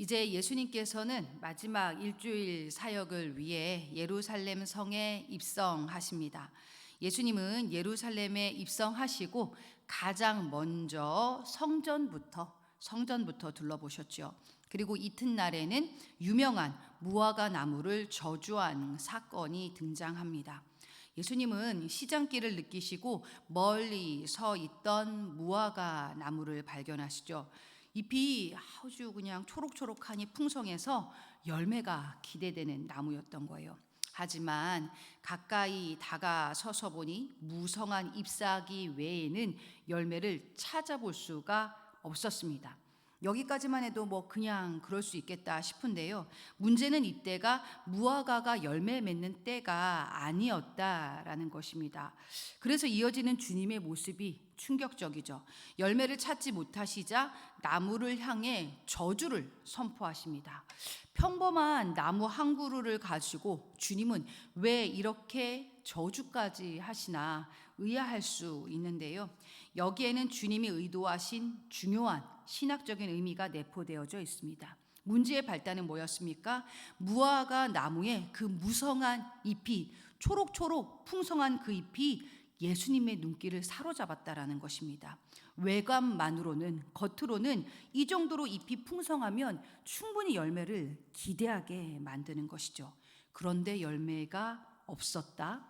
이제 예수님께서는 마지막 일주일 사역을 위해 예루살렘 성에 입성하십니다. 예수님은 예루살렘에 입성하시고 가장 먼저 성전부터 성전부터 둘러보셨죠. 그리고 이튿날에는 유명한 무화과 나무를 저주한 사건이 등장합니다. 예수님은 시장길을 느끼시고 멀리 서 있던 무화과 나무를 발견하시죠. 잎이 아주 그냥 초록초록하니 풍성해서 열매가 기대되는 나무였던 거예요. 하지만 가까이 다가서서 보니 무성한 잎사귀 외에는 열매를 찾아볼 수가 없었습니다. 여기까지만 해도 뭐 그냥 그럴 수 있겠다 싶은데요. 문제는 이때가 무화과가 열매 맺는 때가 아니었다라는 것입니다. 그래서 이어지는 주님의 모습이 충격적이죠. 열매를 찾지 못하시자 나무를 향해 저주를 선포하십니다. 평범한 나무 한 그루를 가지고 주님은 왜 이렇게 저주까지 하시나 의아할 수 있는데요. 여기에는 주님이 의도하신 중요한 신학적인 의미가 내포되어져 있습니다. 문제의 발단은 뭐였습니까? 무화과 나무의 그 무성한 잎이 초록초록 풍성한 그 잎이 예수님의 눈길을 사로잡았다라는 것입니다. 외관만으로는 겉으로는 이 정도로 잎이 풍성하면 충분히 열매를 기대하게 만드는 것이죠. 그런데 열매가 없었다.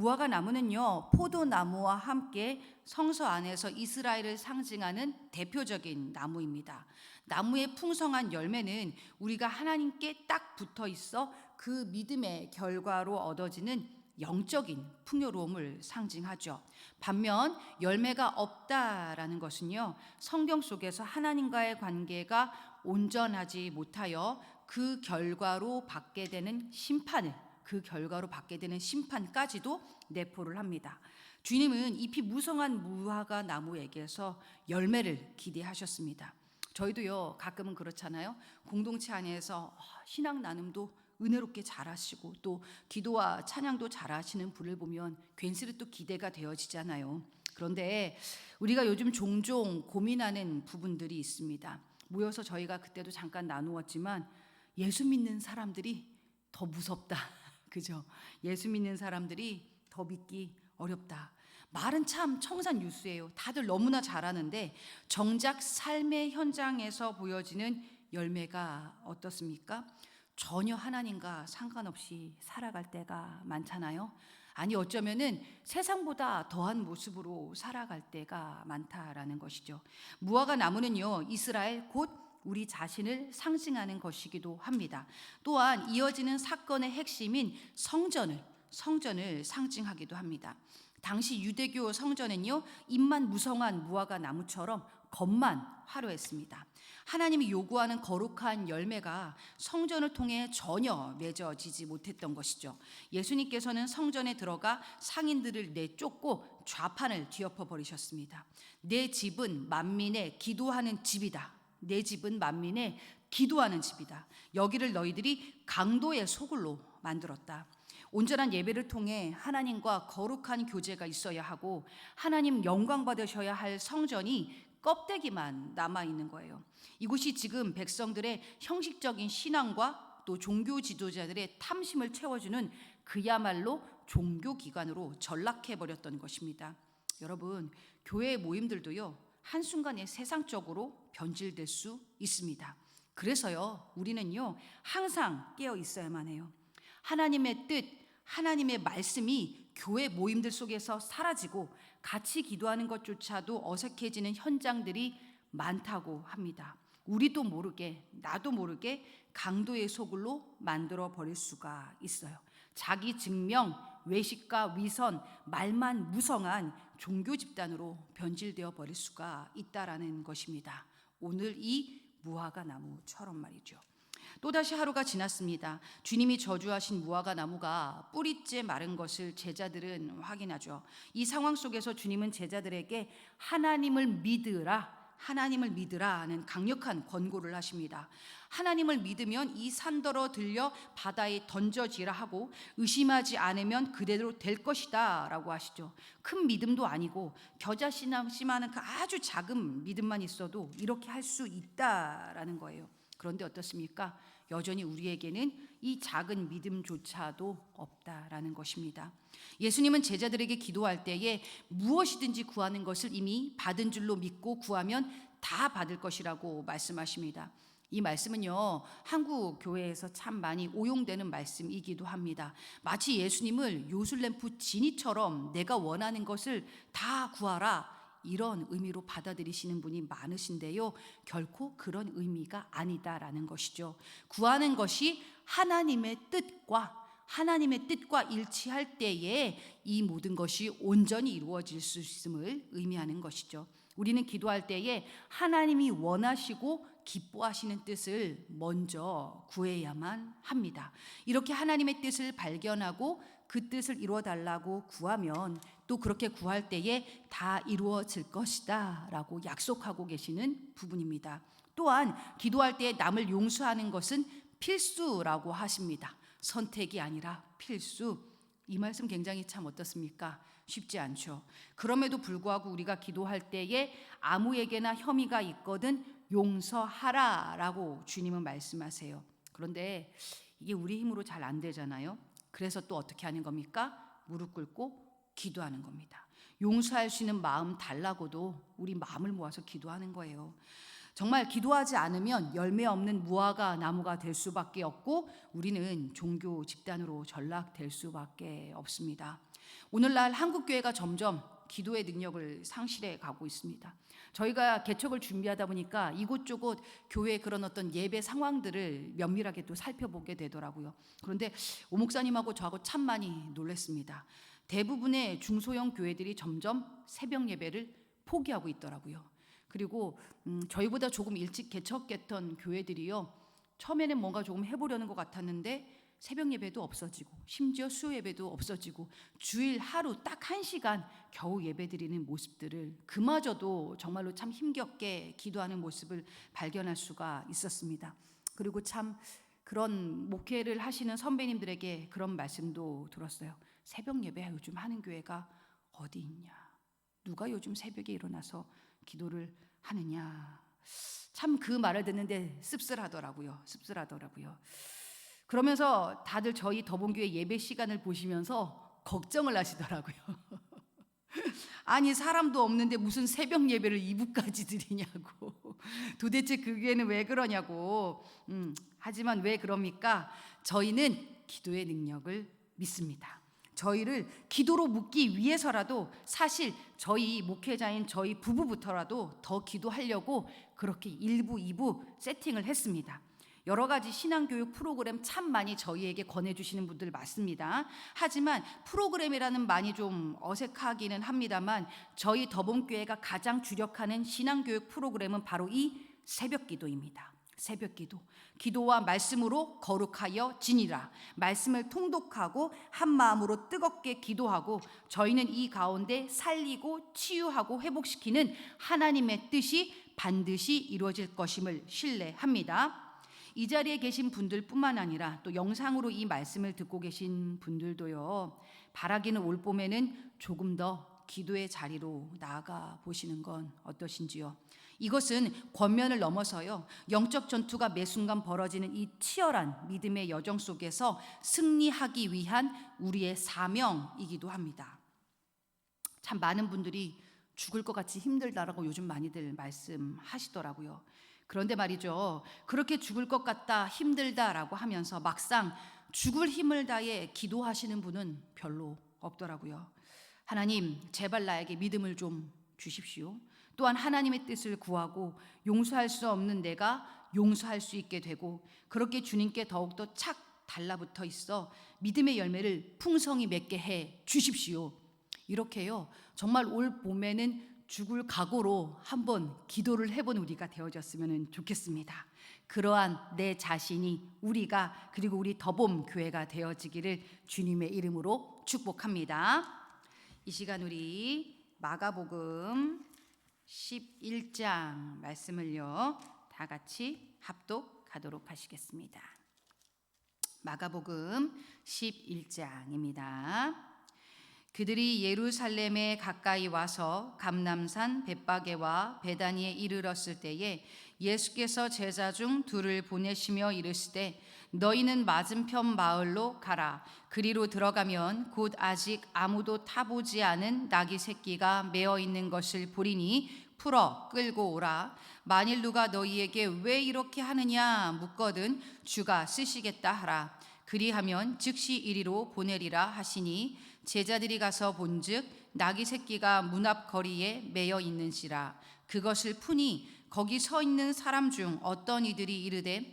무화과 나무는요, 포도나무와 함께 성서 안에서 이스라엘을 상징하는 대표적인 나무입니다. 나무의 풍성한 열매는 우리가 하나님께 딱 붙어 있어 그 믿음의 결과로 얻어지는 영적인 풍요로움을 상징하죠. 반면 열매가 없다라는 것은요, 성경 속에서 하나님과의 관계가 온전하지 못하여 그 결과로 받게 되는 심판을 그 결과로 받게 되는 심판까지도 내포를 합니다. 주님은 잎이 무성한 무화과 나무에게서 열매를 기대하셨습니다. 저희도요 가끔은 그렇잖아요. 공동체 안에서 신앙 나눔도 은혜롭게 잘하시고 또 기도와 찬양도 잘하시는 분을 보면 괜스레 또 기대가 되어지잖아요. 그런데 우리가 요즘 종종 고민하는 부분들이 있습니다. 모여서 저희가 그때도 잠깐 나누었지만 예수 믿는 사람들이 더 무섭다. 그죠? 예수 믿는 사람들이 더 믿기 어렵다. 말은 참 청산 뉴스예요. 다들 너무나 잘하는데 정작 삶의 현장에서 보여지는 열매가 어떻습니까? 전혀 하나님과 상관없이 살아갈 때가 많잖아요. 아니 어쩌면은 세상보다 더한 모습으로 살아갈 때가 많다라는 것이죠. 무화과 나무는요 이스라엘 곧 우리 자신을 상징하는 것이기도 합니다. 또한 이어지는 사건의 핵심인 성전을 성전을 상징하기도 합니다. 당시 유대교 성전은요 잎만 무성한 무화과 나무처럼 겉만 화려했습니다. 하나님이 요구하는 거룩한 열매가 성전을 통해 전혀 맺어지지 못했던 것이죠. 예수님께서는 성전에 들어가 상인들을 내쫓고 좌판을 뒤엎어 버리셨습니다. 내 집은 만민의 기도하는 집이다. 내 집은 만민의 기도하는 집이다. 여기를 너희들이 강도의 소굴로 만들었다. 온전한 예배를 통해 하나님과 거룩한 교제가 있어야 하고 하나님 영광 받으셔야 할 성전이 껍데기만 남아 있는 거예요. 이곳이 지금 백성들의 형식적인 신앙과 또 종교 지도자들의 탐심을 채워주는 그야말로 종교 기관으로 전락해 버렸던 것입니다. 여러분, 교회 모임들도요. 한순간에 세상적으로 변질될 수 있습니다. 그래서요. 우리는요. 항상 깨어 있어야만 해요. 하나님의 뜻, 하나님의 말씀이 교회 모임들 속에서 사라지고 같이 기도하는 것조차도 어색해지는 현장들이 많다고 합니다. 우리도 모르게, 나도 모르게 강도의 소굴로 만들어 버릴 수가 있어요. 자기 증명, 외식과 위선, 말만 무성한 종교 집단으로 변질되어 버릴 수가 있다라는 것입니다. 오늘 이 무화과 나무처럼 말이죠. 또다시 하루가 지났습니다. 주님이 저주하신 무화과 나무가 뿌리째 마른 것을 제자들은 확인하죠. 이 상황 속에서 주님은 제자들에게 하나님을 믿으라, 하나님을 믿으라는 강력한 권고를 하십니다. 하나님을 믿으면 이 산더러 들려 바다에 던져지라 하고 의심하지 않으면 그대로 될 것이다 라고 하시죠. 큰 믿음도 아니고 겨자씨만한 그 아주 작은 믿음만 있어도 이렇게 할 수 있다라는 거예요. 그런데 어떻습니까? 여전히 우리에게는 이 작은 믿음조차도 없다라는 것입니다. 예수님은 제자들에게 기도할 때에 무엇이든지 구하는 것을 이미 받은 줄로 믿고 구하면 다 받을 것이라고 말씀하십니다. 이 말씀은요, 한국 교회에서 참 많이 오용되는 말씀이기도 합니다. 마치 예수님을 요술램프 지니처럼 내가 원하는 것을 다 구하라. 이런 의미로 받아들이시는 분이 많으신데요. 결코 그런 의미가 아니다라는 것이죠. 구하는 것이 하나님의 뜻과 하나님의 뜻과 일치할 때에 이 모든 것이 온전히 이루어질 수 있음을 의미하는 것이죠. 우리는 기도할 때에 하나님이 원하시고 기뻐하시는 뜻을 먼저 구해야만 합니다. 이렇게 하나님의 뜻을 발견하고 그 뜻을 이루어 달라고 구하면 또 그렇게 구할 때에 다 이루어질 것이다 라고 약속하고 계시는 부분입니다. 또한 기도할 때 남을 용서하는 것은 필수라고 하십니다. 선택이 아니라 필수. 이 말씀 굉장히 참 어떻습니까? 쉽지 않죠. 그럼에도 불구하고 우리가 기도할 때에 아무에게나 혐의가 있거든 용서하라라고 주님은 말씀하세요. 그런데 이게 우리 힘으로 잘 안 되잖아요. 그래서 또 어떻게 하는 겁니까? 무릎 꿇고 기도하는 겁니다. 용서할 수 있는 마음 달라고도 우리 마음을 모아서 기도하는 거예요. 정말 기도하지 않으면 열매 없는 무화과 나무가 될 수밖에 없고 우리는 종교 집단으로 전락될 수밖에 없습니다. 오늘날 한국 교회가 점점 기도의 능력을 상실해 가고 있습니다. 저희가 개척을 준비하다 보니까 이곳저곳 교회 그런 어떤 예배 상황들을 면밀하게 또 살펴보게 되더라고요. 그런데 오 목사님하고 저하고 참 많이 놀랐습니다. 대부분의 중소형 교회들이 점점 새벽 예배를 포기하고 있더라고요. 그리고 음, 저희보다 조금 일찍 개척했던 교회들이요. 처음에는 뭔가 조금 해보려는 것 같았는데 새벽 예배도 없어지고 심지어 수요 예배도 없어지고 주일 하루 딱 한 시간 겨우 예배 드리는 모습들을 그마저도 정말로 참 힘겹게 기도하는 모습을 발견할 수가 있었습니다. 그리고 참 그런 목회를 하시는 선배님들에게 그런 말씀도 들었어요. 새벽 예배 요즘 하는 교회가 어디 있냐? 누가 요즘 새벽에 일어나서 기도를 하느냐? 참 그 말을 듣는데 씁쓸하더라고요. 씁쓸하더라고요. 그러면서 다들 저희 더본교회 예배 시간을 보시면서 걱정을 하시더라고요. 아니 사람도 없는데 무슨 새벽 예배를 2부까지 드리냐고. 도대체 그게는 왜 그러냐고. 음, 하지만 왜 그럽니까? 저희는 기도의 능력을 믿습니다. 저희를 기도로 묶기 위해서라도 사실 저희 목회자인 저희 부부부터라도 더 기도하려고 그렇게 1부, 2부 세팅을 했습니다. 여러 가지 신앙교육 프로그램 참 많이 저희에게 권해주시는 분들 많습니다. 하지만 프로그램이라는 많이 좀 어색하기는 합니다만 저희 더본교회가 가장 주력하는 신앙교육 프로그램은 바로 이 새벽 기도입니다. 새벽 기도. 기도와 말씀으로 거룩하여 지니라. 말씀을 통독하고 한 마음으로 뜨겁게 기도하고 저희는 이 가운데 살리고 치유하고 회복시키는 하나님의 뜻이 반드시 이루어질 것임을 신뢰합니다. 이 자리에 계신 분들뿐만 아니라 또 영상으로 이 말씀을 듣고 계신 분들도요. 바라기는 올 봄에는 조금 더 기도의 자리로 나아가 보시는 건 어떠신지요? 이것은 권면을 넘어서요. 영적 전투가 매 순간 벌어지는 이 치열한 믿음의 여정 속에서 승리하기 위한 우리의 사명이기도 합니다. 참 많은 분들이 죽을 것 같이 힘들다라고 요즘 많이들 말씀하시더라고요. 그런데 말이죠. 그렇게 죽을 것 같다, 힘들다라고 하면서 막상 죽을 힘을 다해 기도하시는 분은 별로 없더라고요. 하나님, 제발 나에게 믿음을 좀 주십시오. 또한 하나님의 뜻을 구하고 용서할 수 없는 내가 용서할 수 있게 되고 그렇게 주님께 더욱더 착 달라붙어 있어 믿음의 열매를 풍성히 맺게 해 주십시오. 이렇게요. 정말 올 봄에는 죽을 각오로 한번 기도를 해본 우리가 되어졌으면 좋겠습니다. 그러한 내 자신이 우리가 그리고 우리 더봄 교회가 되어지기를 주님의 이름으로 축복합니다. 이 시간 우리 마가복음 11장 말씀을요. 다 같이 합독하도록 하시겠습니다. 마가복음 11장입니다. 그들이 예루살렘에 가까이 와서 감남산 벳바게와 베다니에 이르렀을 때에 예수께서 제자 중 둘을 보내시며 이르시되 너희는 맞은편 마을로 가라. 그리로 들어가면 곧 아직 아무도 타보지 않은 나귀 새끼가 메어 있는 것을 보리니 풀어 끌고 오라. 만일 누가 너희에게 왜 이렇게 하느냐 묻거든 주가 쓰시겠다 하라. 그리하면 즉시 이리로 보내리라 하시니 제자들이 가서 본즉 나귀 새끼가 문 앞 거리에 매여 있는지라. 그것을 푸니 거기 서 있는 사람 중 어떤 이들이 이르되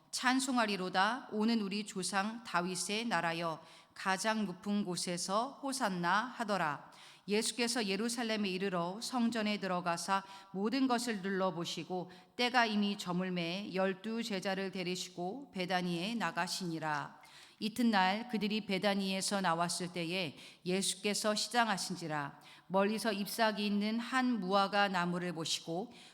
찬송하리로다. 오는 우리 조상 다윗의 나라여 가장 높은 곳에서 호산나 하더라. 예수께서 예루살렘에 이르러 성전에 들어가사 모든 것을 둘러보시고 때가 이미 저물매 열두 제자를 데리시고 베다니에 나가시니라. 이튿날 그들이 베다니에서 나왔을 때에 예수께서 시장하신지라. 멀리서 잎사귀 있는 한 무화과 나무를 보시고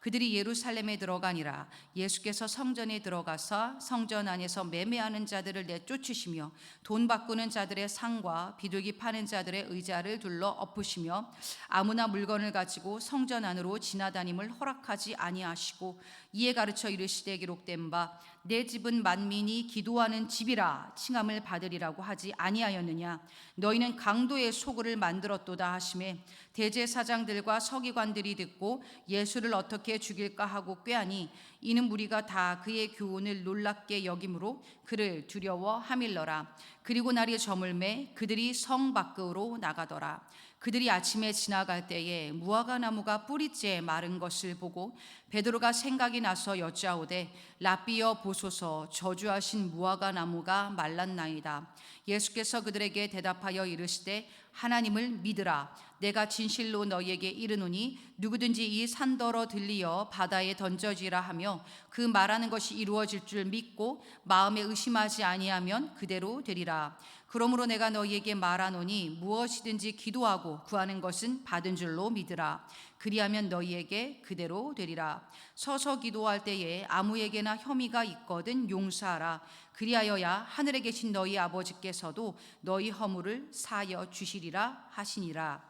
그들이 예루살렘에 들어가니라. 예수께서 성전에 들어가서 성전 안에서 매매하는 자들을 내쫓으시며 돈 바꾸는 자들의 상과 비둘기 파는 자들의 의자를 둘러 엎으시며 아무나 물건을 가지고 성전 안으로 지나다님을 허락하지 아니하시고 이에 가르쳐 이르시되 기록된 바 내 집은 만민이 기도하는 집이라 칭함을 받으리라고 하지 아니하였느냐? 너희는 강도의 소굴을 만들었도다 하심에 대제사장들과 서기관들이 듣고 예수를 어떻게 죽일까 하고 꾀하니 이는 무리가 다 그의 교훈을 놀랍게 여김으로 그를 두려워 하밀러라 그리고 날이 저물매 그들이 성 밖으로 나가더라. 그들이 아침에 지나갈 때에 무화과 나무가 뿌리째 마른 것을 보고 베드로가 생각이 나서 여짜오되 라비여 보소서. 저주하신 무화과 나무가 말랐나이다. 예수께서 그들에게 대답하여 이르시되 하나님을 믿으라. 내가 진실로 너희에게 이르노니 누구든지 이 산더러 들리어 바다에 던져지라 하며 그 말하는 것이 이루어질 줄 믿고 마음에 의심하지 아니하면 그대로 되리 라. 그러므로 내가 너희에게 말하노니 무엇이든지 기도하고 구하는 것은 받은 줄로 믿으라. 그리하면 너희에게 그대로 되리라. 서서 기도할 때에 아무에게나 혐의가 있거든 용서하라. 그리하여야 하늘에 계신 너희 아버지께서도 너희 허물을 사여 주시리라 하시니라.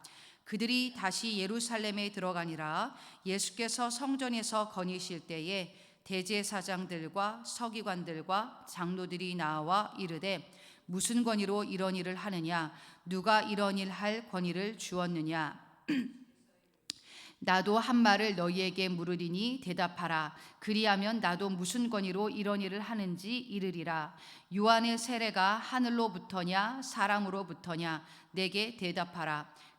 그들이 다시 예루살렘에 들어가니라. 예수께서 성전에서 거니실 때에 대제사장들과 서기관들과 장로들이 나와 이르되 무슨 권위로 이런 일을 하느냐? 누가 이런 일 할 권위를 주었느냐? 나도 한 말을 너희에게 물으리니 대답하라. 그리하면 나도 무슨 권위로 이런 일을 하는지 이르리라. 요한의 세례가 하늘로부터냐 사람으로부터냐? 내게 대답하라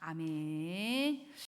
아멘.